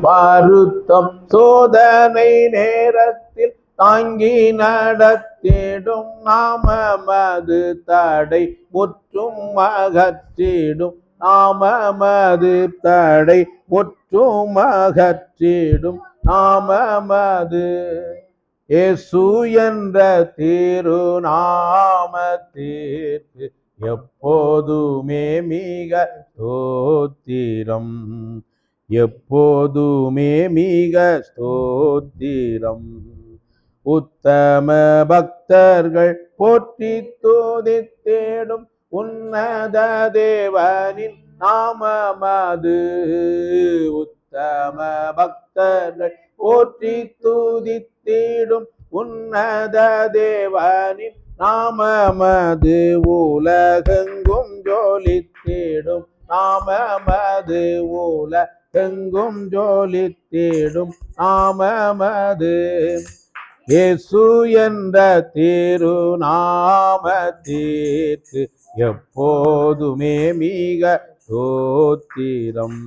வருத்தம் சோதனை நேரத்தில் தாங்கி நடத்திடும் நாமமது தடை முற்றும் அகற்றிடும் நாமமது தடை முற்றும் அகற்றிடும் நாமமது. இயேசு என்ற திருநாமத்திற்கு எப்போதுமே மிக தோத்திரம் எப்போதுமே மிக ஸ்தோத்திரம். உத்தம பக்தர்கள் போற்றி தோதித்தேடும் உன்னத தேவனின் நாமமது. உத்தம பக்தர்கள் போற்றி துதித்திடும் உன்னத தேவனின் நாமமது. உலகெங்கும் ஜோலித்திடும் நாமமது. உலகெங்கும் ஜோலித்திடும் நாமமது. இயேசு என்ற திருநாமத்திற்கு எப்போதுமே மிக தோத்திரம்.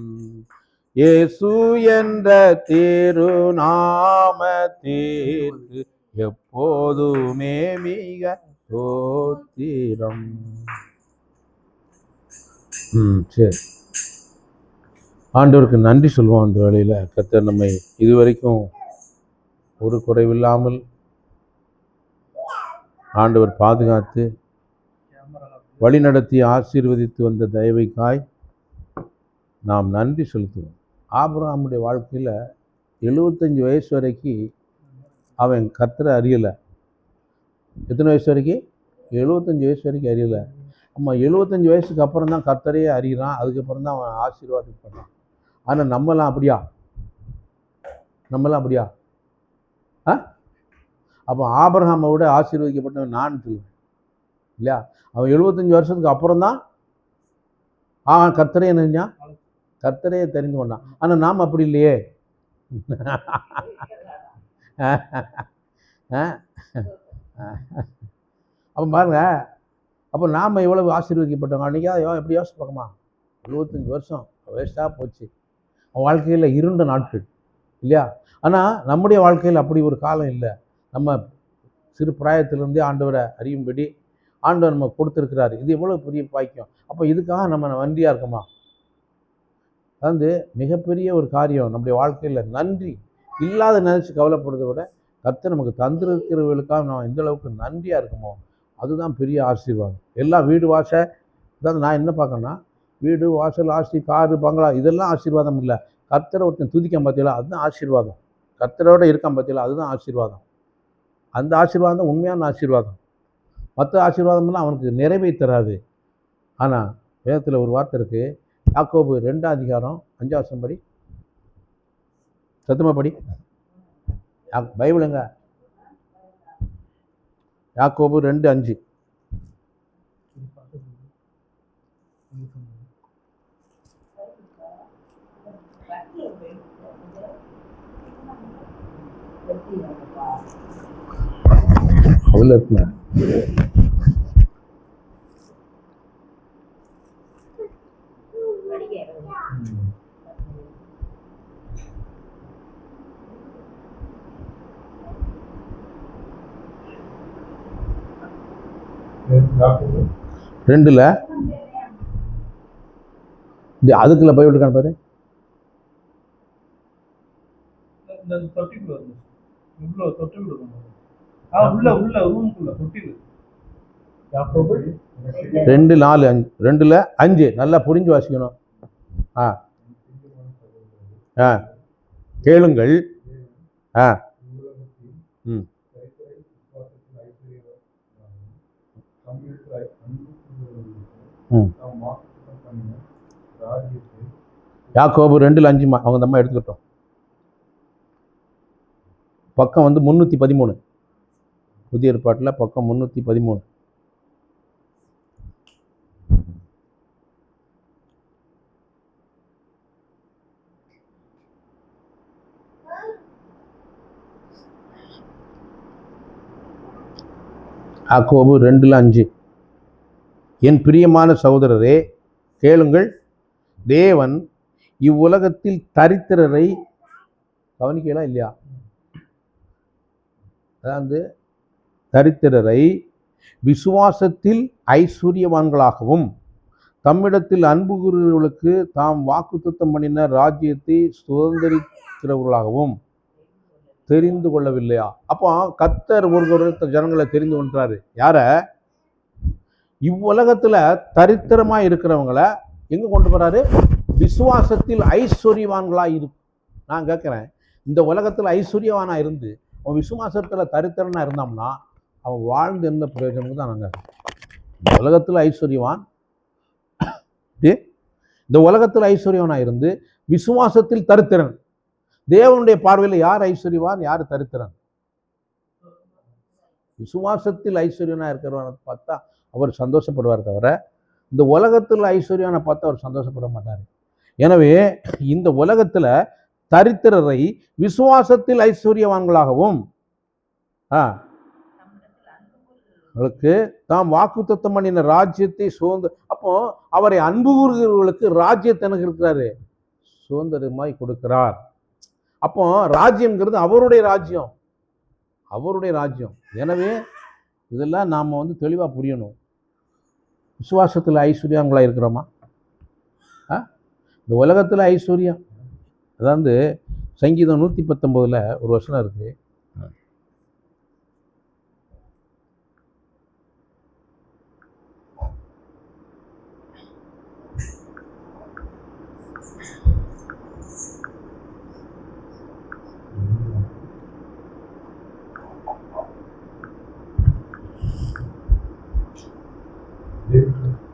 இயேசு என்ற திருநாமத்திற்கு எப்போதுமே மிக தோத்திரம். ம் சரி. ஆண்டவருக்கு நன்றி சொல்லுவோம் அந்த வேளையில். கர்த்தர் நம்மை இதுவரைக்கும் ஒரு குறைவில்லாமல் ஆண்டவர் பாதுகாத்து வழிநடத்தி ஆசீர்வதித்து வந்த தயவைக்காய் நாம் நன்றி செலுத்துவோம். ஆபராமுடைய வாழ்க்கையில் எழுபத்தஞ்சி வயசு வரைக்கும் அவன் கத்தரை அறியலை. எத்தனை வயசு வரைக்கும் எழுபத்தஞ்சி வயசு வரைக்கும் அறியலை. ஆமாம் எழுபத்தஞ்சி வயசுக்கு அப்புறம் தான் கத்தரையே அறிகிறான். அதுக்கப்புறம் தான் அவன் ஆசீர்வாதம் பண்ணான் ஆனால் நம்மலாம் அப்படியா? நம்மலாம் அப்படியா? ஆ? அப்போ ஆபரகாமை விட ஆசீர்வதிக்கப்பட்டவன் நான் சொல்லுவேன். இல்லையா? அவன் எழுபத்தஞ்சி வருஷத்துக்கு அப்புறம் தான் ஆ கர்த்தரையே நினைஞ்சான் கர்த்தரையே தெரிஞ்சு கொண்டான். ஆனால் நாம் அப்படி இல்லையே. அப்போ பாருங்க அப்போ நாம் எவ்வளவு ஆசீர்வதிக்கப்பட்டோம்? அன்றைக்கி எப்படி யோசிச்சு பார்க்கமா எழுபத்தஞ்சி வருஷம் வேஸ்ட்டாக போச்சு. வாழ்க்கையில் இருண்ட நாட்கள் இல்லையா? ஆனால் நம்முடைய வாழ்க்கையில் அப்படி ஒரு காலம் இல்லை. நம்ம சிறு பிராயத்திலிருந்தே ஆண்டவரை அறியும்படி ஆண்டவர் நம்ம கொடுத்துருக்கிறாரு. இது எவ்வளோ பெரிய பாக்கியம். அப்போ இதுக்காக நம்ம நன்றியாக இருக்கோமா? அதாவது மிகப்பெரிய ஒரு காரியம் நம்முடைய வாழ்க்கையில் நன்றி இல்லாத நினச்சி கவலைப்படுறதை விட கர்த்தர் நமக்கு தந்திருக்கிறவர்களுக்காக நம்ம எந்த அளவுக்கு நன்றியாக இருக்குமோ அதுதான் பெரிய ஆசீர்வாதம். எல்லாம் வீடு வாச அதாவது நான் என்ன பார்க்கணும்னா வீடு வாசல் ஆஸ்தி காரு பங்களா இதெல்லாம் ஆசீர்வாதம் இல்லை. கர்த்தரை ஒருத்தன் துதிக்கான் பார்த்தீங்களா அதுதான் ஆசீர்வாதம். கர்த்தரோட இருக்கான் பார்த்தீங்களா அதுதான் ஆசீர்வாதம். அந்த ஆசீர்வாதம் தான் உண்மையான ஆசீர்வாதம். மற்ற ஆசீர்வாதம்லாம் அவனுக்கு நிறைவை தராது. ஆனால் வேதத்தில் ஒரு வார்த்தை இருக்குது யாக்கோபு ரெண்டாம் அதிகாரம் அஞ்சாவது படி. சத்தமாக படி. யா- பைபிளுங்க. யாக்கோபு ரெண்டு அஞ்சு. அவ்வளோ ரெண்டுல ரெண்டில்? இந்த அதுக்குள்ள போய் இருக்கான்னு பாரு. உள்ள இருந்து ஆ உள்ள உள்ள ரூமுக்குள்ள தொட்டில் யாக்கோபு? ரெண்டு நாலு அஞ்சு. ரெண்டில் அஞ்சு. நல்லா புரிஞ்சு வாசிக்கணும். ஆ. ஆ. கேளுங்கள். ஆ. ம். ம். யாக்கோபு ரெண்டில் அஞ்சு அவங்க அம்மா எடுத்துக்கிட்டோம். பக்கம் வந்து முந்நூற்றி பதிமூணு. புதிய ஏற்பாட்டில் பக்கம் முந்நூற்றி பதிமூணு. யாக்கோபு ரெண்டில் அஞ்சு. என் பிரியமான சகோதரரே கேளுங்கள். தேவன் இவ்வுலகத்தில் தரித்திரரை கவனிக்கலாம் இல்லையா? அதாவது தரித்திரரை விசுவாசத்தில் ஐஸ்வர்யவான்களாகவும் தம்மிடத்தில் அன்புகிறவர்களுக்கு தாம் வாக்குத்தத்தம் பண்ணின ராஜ்யத்தை சுதந்திரிக்கிறவர்களாகவும் தெரிந்து கொள்ளவில்லையா? அப்போ கத்தர் ஒரு ஜனங்களை தெரிந்து கொண்டாரு யார? இவ்வுலகத்தில் தரித்திரமாக இருக்கிறவங்கள எங்கே கொண்டு போகிறாரு விசுவாசத்தில் ஐஸ்வர்யவான்களாக இரு நான் கேட்குறேன். இந்த உலகத்தில் ஐஸ்வர்யவானாக இருந்து அவன் விசுவாசத்தில் தரித்திரனாக இருந்தோம்னா அவன் வாழ்ந்து இருந்த பிரயோஜனமும் தான் நாங்கள் இந்த உலகத்தில் ஐஸ்வர்யவான் டே, இந்த உலகத்தில் ஐஸ்வர்யவனா இருந்து விசுவாசத்தில் தரித்திரன். தேவனுடைய பார்வையில் யார் ஐஸ்வர்யவான் யார் தரித்திரன்? விசுவாசத்தில் ஐஸ்வர்யனா இருக்கிறவனை பார்த்தா அவர் சந்தோஷப்படுவார் தவிர இந்த உலகத்தில் ஐஸ்வர்யனை பார்த்து அவர் சந்தோஷப்பட மாட்டார். எனவே இந்த உலகத்தில் தரித்திரரை விசுவாசத்தில் ஐஸ்வர்யவான்களாகவும் ஆ அவர்களுக்கு தாம் வாக்குத்தத்தம் பண்ணின ராஜ்யத்தை சுதந்திர அப்போ அவரை அன்பு கூறுகிறவர்களுக்கு ராஜ்யத்தை எனக்கு இருக்கிறாரு சுதந்திரமாய் கொடுக்கிறார். அப்போ ராஜ்யம்ங்கிறது அவருடைய ராஜ்யம். அவருடைய ராஜ்யம். எனவே இதெல்லாம் நாம் வந்து தெளிவாக புரியணும். விசுவாசத்தில் ஐஸ்வர்யாங்களா இருக்கிறோமா? ஆ? இந்த உலகத்தில் ஐஸ்வர்யம். அதாவது சங்கீதம் நூற்றி பத்தொம்போதில் ஒரு வசனம் இருக்குது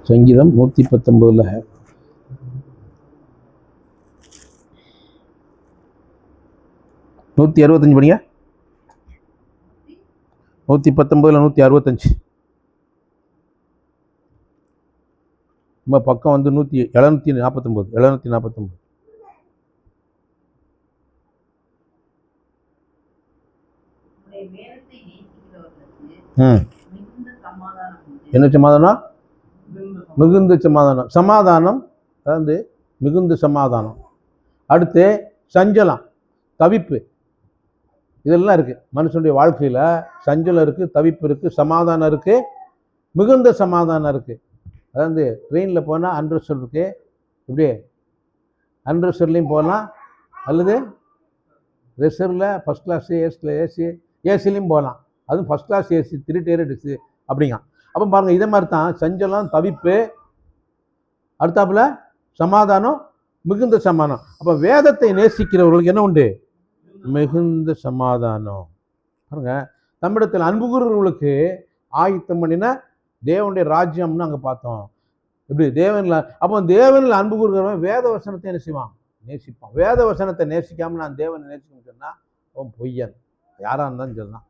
சங்கீதம் நூற்றி பத்தொம்போதில் நூற்றி அறுபத்தஞ்சு படிங்க. நூற்றி பத்தொம்போதில் நூற்றி அறுபத்தஞ்சு. நம்ம பக்கம் வந்து நூற்றி எழுநூற்றி நாற்பத்தொம்போது எழுநூற்றி நாற்பத்தொம்போது ம். சமாதானம் என்ன சமாதானம்? மிகுந்த மிகுந்த சமாதானம். சமாதானம் அதாவது மிகுந்த சமாதானம். அடுத்து சஞ்சலம் தவிப்பு. இதெல்லாம் இருக்குது மனுஷனுடைய வாழ்க்கையில் சஞ்சலம் இருக்குது தவிப்பு இருக்குது சமாதானம் இருக்குது மிகுந்த சமாதானம் இருக்குது அதாவது ட்ரெயினில் போனால் அன்ரெஸ்டர் இருக்குது இப்படி அன்ரெஸ்டர்லேயும் போகலாம் அல்லது ரிசர்வில் ஃபஸ்ட் கிளாஸ் ஏசியில் ஏசி ஏசிலையும் போகலாம் அதுவும் first class AC three tier அப்படிங்க அப்போ பாருங்கள் இதே மாதிரி தான் சஞ்சலம் தவிப்பு அடுத்தாப்புல சமாதானம் மிகுந்த சமாதானம். அப்போ வேதத்தை நேசிக்கிறவர்களுக்கு என்ன உண்டு? மிகுந்த சமாதானம். பாருங்க தமிழத்தில் அன்பு கூறுறவர்களுக்கு ஆயத்தம் பண்ணின தேவனுடைய ராஜ்யம்னு அங்கே பார்த்தோம். இப்படி தேவனில் அப்போ தேவனில் அன்பு கூறுகிறவன் வேத வசனத்தை என்ன செய்வான்? நேசிப்பான். வேத வசனத்தை நேசிக்காம நான் தேவனை நேசிக்கணும்னு சொன்னால் அவன் பொய்யன். யாராக இருந்தாலும் சொல்லலாம்.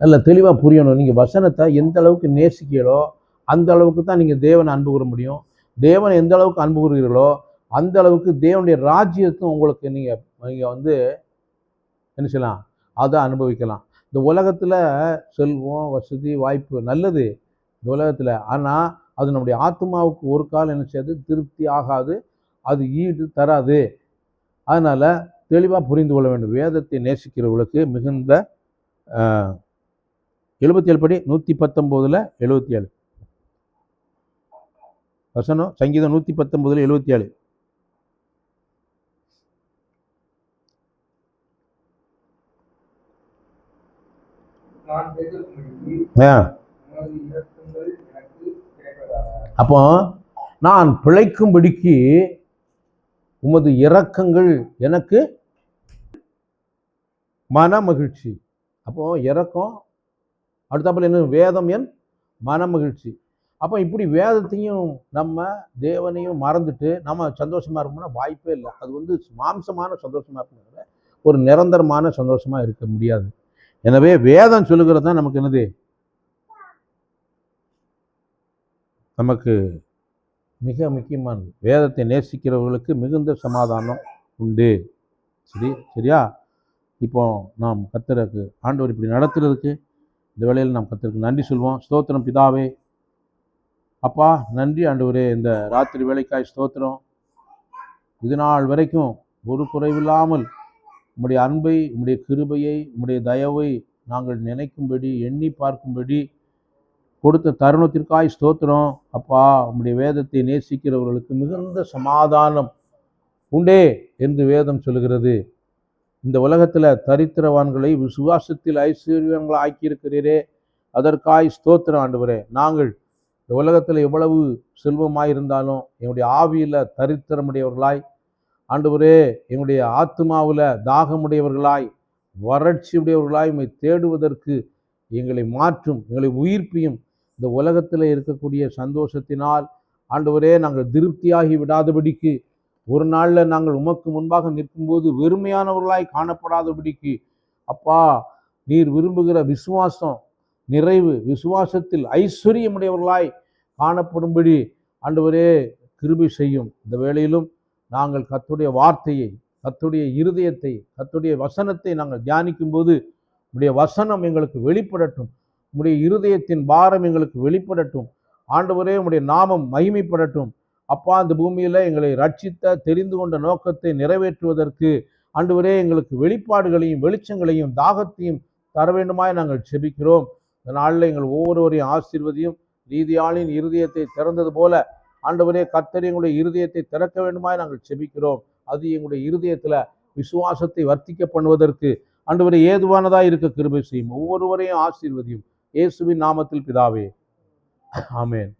நல்ல தெளிவாக புரியணும். நீங்கள் வசனத்தை எந்த அளவுக்கு நேசிக்கிறீங்களோ அந்த அளவுக்கு தான் நீங்கள் தேவனை அன்பு கூற முடியும். தேவனை எந்த அளவுக்கு அன்பு கூறுகிறீர்களோ அந்த அளவுக்கு தேவனுடைய ராஜ்யத்தும் உங்களுக்கு நீங்கள் நீங்கள் வந்து என்ன செய்யலாம்? அதை அனுபவிக்கலாம். இந்த உலகத்தில் செல்வம் வசதி வாய்ப்பு நல்லது. இந்த உலகத்தில். ஆனால் அது நம்முடைய ஆத்மாவுக்கு ஒரு காலம் என்ன செய்யாது? திருப்தி ஆகாது. அது ஈடு தராது. அதனால் தெளிவாக புரிந்து கொள்ள வேண்டும். வேதத்தை நேசிக்கிறவர்களுக்கு மிகுந்த எழுபத்தி ஏழு படி நூற்றி பத்தொம்போதில் எழுபத்தி ஏழு. வசனம் சங்கீதம் நூற்றி பத்தொம்போதில் எழுபத்தி ஏழு. ஆ. அப்போ நான் பிழைக்கும்படிக்கு உமது இரக்கங்கள் எனக்கு மன மகிழ்ச்சி. அப்போ இறக்கம் அடுத்தாப்பில் என்ன வேதம் என் மன மகிழ்ச்சி அப்போ இப்படி வேதத்தையும் நம்ம தேவனையும் மறந்துட்டு நம்ம சந்தோஷமாக இருக்கணும்னா வாய்ப்பே இல்லை. அது வந்து மாம்சமான சந்தோஷமாக இருக்கணும் ஒரு நிரந்தரமான சந்தோஷமாக இருக்க முடியாது. எனவே வேதம் சொல்லுகிறது தான் நமக்கு என்னது? நமக்கு மிக முக்கியமானது. வேதத்தை நேசிக்கிறவர்களுக்கு மிகுந்த சமாதானம் உண்டு. சரி சரியா? இப்போ நாம் கத்துறதுக்கு ஆண்டவர் இப்படி நடத்துறதுக்கு இந்த வேளையில் நாம் கத்தருக்கு நன்றி சொல்வோம். ஸ்தோத்திரம் பிதாவே. அப்பா நன்றி ஆண்டவரே. இந்த ராத்திரி வேலைக்காய் ஸ்தோத்திரம். இது நாள் வரைக்கும் ஒரு குறைவில்லாமல் உம்முடைய அன்பை உம்முடைய கிருபையை உம்முடைய தயவை நாங்கள் நினைக்கும்படி எண்ணி பார்க்கும்படி கொடுத்த தருணத்திற்காய் ஸ்தோத்திரம். அப்பா உம்முடைய வேதத்தை நேசிக்கிறவர்களுக்கு மிகுந்த சமாதானம் உண்டே என்று வேதம் சொல்கிறது இந்த உலகத்தில் தரித்திரவான்களை விசுவாசத்தில் ஐஸ்வர்யங்களை ஆக்கியிருக்கிறீரே. அதற்காய் ஸ்தோத்திரம் ஆண்டவரே. நாங்கள் இந்த உலகத்தில் எவ்வளவு செல்வமாயிருந்தாலும் எங்களுடைய ஆவியில் தரித்திரமுடையவர்களாய் ஆண்டவரே எங்களுடைய ஆத்மாவில் தாகமுடையவர்களாய் வறட்சி உடையவர்களாய் உண்மை தேடுவதற்கு எங்களை மாற்றும் எங்களை உயிர்ப்பியும் இந்த உலகத்தில் இருக்கக்கூடிய சந்தோஷத்தினால் ஆண்டவரே நாங்கள் திருப்தியாகி விடாதபடிக்கு ஒரு நாளில் நாங்கள் உமக்கு முன்பாக நிற்கும்போது வெறுமையானவர்களாய் காணப்படாதபடிக்கு அப்பா நீர் விரும்புகிற விசுவாசம் நிறைவு விசுவாசத்தில் ஐஸ்வர்யமுடையவர்களாய் காணப்படும்படி ஆண்டவரே கிருபி செய்யும். இந்த வேளையிலும் நாங்கள் கத்துடைய வார்த்தையை கத்துடைய இருதயத்தை கத்துடைய வசனத்தை நாங்கள் தியானிக்கும்போது உடைய வசனம் எங்களுக்கு வெளிப்படட்டும். உம்முடைய இருதயத்தின் பாரம் எங்களுக்கு வெளிப்படட்டும். ஆண்டவரே உடைய நாமம் மகிமைப்படட்டும். அப்பா அந்த பூமியில் எங்களை ரட்சித்த தெரிந்து கொண்ட நோக்கத்தை நிறைவேற்றுவதற்கு அன்றுவரே எங்களுக்கு வெளிப்பாடுகளையும் வெளிச்சங்களையும் தாகத்தையும் தர வேண்டுமாய் நாங்கள் செபிக்கிறோம். இந்த நாளில் எங்கள் ஒவ்வொருவரையும் ஆசீர்வதியும் நீதியாளின் இருதயத்தை திறந்தது போல ஆண்டவரே கர்த்தர் எங்களுடைய இருதயத்தை திறக்க வேண்டுமாய் நாங்கள் செபிக்கிறோம். அது எங்களுடைய இருதயத்தில் விசுவாசத்தை வர்த்திக்க பண்ணுவதற்கு ஆண்டவரே ஏதுவானதாக இருக்க கிருபை செய்யும். ஒவ்வொருவரையும் ஆசீர்வதியும். இயேசுவின் நாமத்தில் பிதாவே. ஆமேன்.